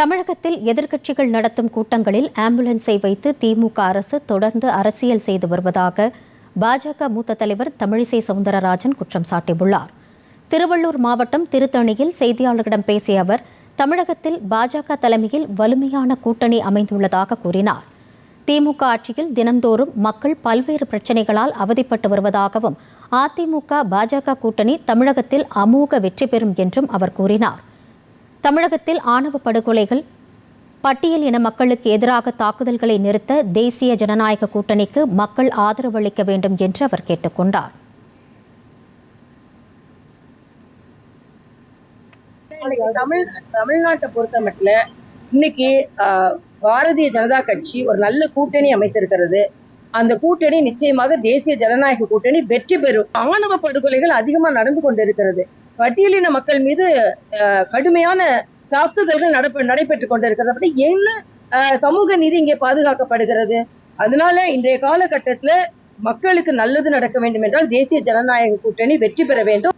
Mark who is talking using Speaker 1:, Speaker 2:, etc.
Speaker 1: தமிழகத்தில் எதிர்க்கட்சிகள் நடத்தும் கூட்டங்களில் ஆம்புலன்ஸை வைத்து திமுக அரசு தொடர்ந்து அரசியல் செய்து வருவதாக பாஜக மூத்த தலைவர் தமிழிசை சவுந்தரராஜன் குற்றம் சாட்டியுள்ளார். திருவள்ளூர் மாவட்டம் திருத்தணியில் செய்தியாளர்களிடம் பேசிய அவர் தமிழகத்தில் பாஜக தலைமையில் வலிமையான கூட்டணி அமைந்துள்ளதாக கூறினார். திமுக ஆட்சியில் தினந்தோறும் மக்கள் பல்வேறு பிரச்சினைகளால் அவதிப்பட்டு வருவதாகவும் அதிமுக பாஜக கூட்டணி தமிழகத்தில் அமோக வெற்றி பெறும் என்றும் அவர் கூறினார். தமிழகத்தில் ஆணவ படுகொலைகள் பட்டியல் இன மக்களுக்கு எதிராக தாக்குதல்களை நிறுத்த தேசிய ஜனநாயக கூட்டணிக்கு மக்கள் ஆதரவு அளிக்க வேண்டும் என்று அவர்
Speaker 2: கேட்டுக்கொண்டார். தமிழ் தமிழ்நாட்டை பொறுத்த மட்டும் இன்னைக்கு ஆஹ், பாரதிய ஜனதா கட்சி ஒரு நல்ல கூட்டணி அமைத்திருக்கிறது. அந்த கூட்டணி நிச்சயமாக தேசிய ஜனநாயக கூட்டணி வெற்றி பெறும். ஆணவ படுகொலைகள் அதிகமா நடந்து கொண்டிருக்கிறது. பட்டியலின மக்கள் மீது கடுமையான தாக்குதல்கள் நடப்ப நடைபெற்றுக் கொண்டிருக்கிறது. அப்படி என்ன சமூக நீதி இங்கே பாதுகாக்கப்படுகிறது? அதனால இன்றைய காலகட்டத்துல மக்களுக்கு நல்லது நடக்க வேண்டும் என்றால் தேசிய ஜனநாயக கூட்டணி வெற்றி பெற வேண்டும்.